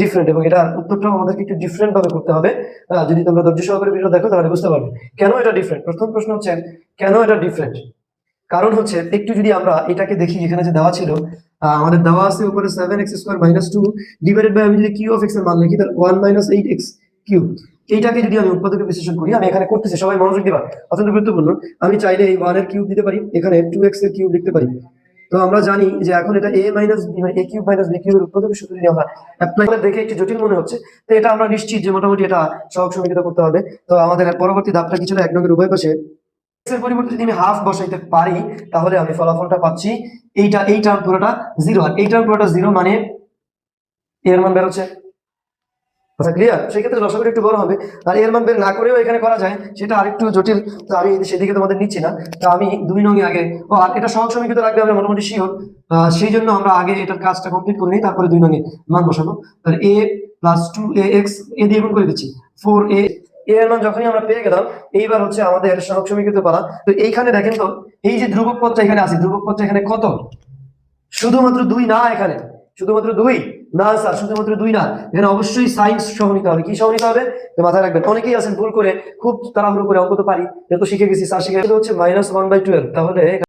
Different এবং এটা উত্তরটাও আমাদেরকে একটু ডিফারেন্ট ভাবে করতে হবে। যদি তোমরা ধৈর্য সহকারে ভিডিও দেখো, তাহলে বুঝতে পারবে। কেন এটা ডিফারেন্ট প্রথম প্রশ্ন হচ্ছে, কেন এটা ডিফারেন্ট কারণ হচ্ছে, একটু যদি আমরা এটাকে দেখি এখানে যে দেওয়া ছিল আমাদের দেওয়া আছে উপরে seven x square minus two divided by আমি যদি কিউ অফ এক্সের মান লিখি, তাহলে one minus eight x q এইটাকে যদি আমি উৎপাদকে বিশ্লেষণ করি, আমি এখানে করতেছি, সবাই মনোযোগ দিবা, অত্যন্ত গুরুত্বপূর্ণ। আমি চাইলে এই ওয়ানের কিউব দিতে পারি, এখানে টু এক্সের কিউব লিখতে পারি। তো আমরা জানি যে এখন এটা a minus b a cube minus b কিউবের উৎপাদকের সূত্র যদি আমরা অ্যাপ্লাই করে দেখে একটু জটিল মনে হচ্ছে। তো এটা আমরা নিশ্চিত যে মোটামুটি এটা সহগ সমীকৃত করতে হবে। তো আমাদের পরবর্তী ধাপটা কিছু এক নম্বরের উভয় পাশে। এর পরিবর্তে যদি আমি হাফ বসাইতে পারি, তাহলে আমি ফলাফলটা পাচ্ছি। এইটা, এই টার্ম পুরোটা জিরো আর এই টার্ম পুরোটা জিরো মানে এর মান বেরোচ্ছে। কথা ক্লিয়ার সেক্ষেত্রে লসাগুটা একটু বড় হবে। আর এর মান বের না করেও এখানে করা যায়। সেটা আরেকটু জটিল। তো আমি সেদিকে তোমাদের নিচ্ছি না। তো আমি দুই নঙে আগে ও, আর এটা সহজ সমীকৃত রাখবে আমরা মোটামুটি শিওর সেই জন্য আমরা আগে এটার কাজটা কমপ্লিট করে নিই, তারপরে দুই নঙে মান বসাবো। তাহলে a plus two a x a দিয়ে গুণ করে দিচ্ছি। ফোর এ এর মান যখনই আমরা পেয়ে গেলাম, এইবার হচ্ছে আমাদের সহগ সমীকৃত পালা। তো এইখানে দেখেন তো, এই যে ধ্রুবক পদটা এখানে আছে, ধ্রুবক পদটা এখানে কত? শুধুমাত্র দুই না এখানে। শুধুমাত্র দুই? না, স্যার, শুধুমাত্র দুই না। এখানে অবশ্যই সাইন্স সহ নিতে হবে। কি সহ নিতে হবে? তো মাথায় রাখবেন। অনেকেই আছেন ভুল করে, খুব তাড়াহুড়ো করে অঙ্ক তো পারি এত শিখে গেছি, স্যার শিখে হচ্ছে মাইনাস ওয়ান বাই টুয়েলভ তাহলে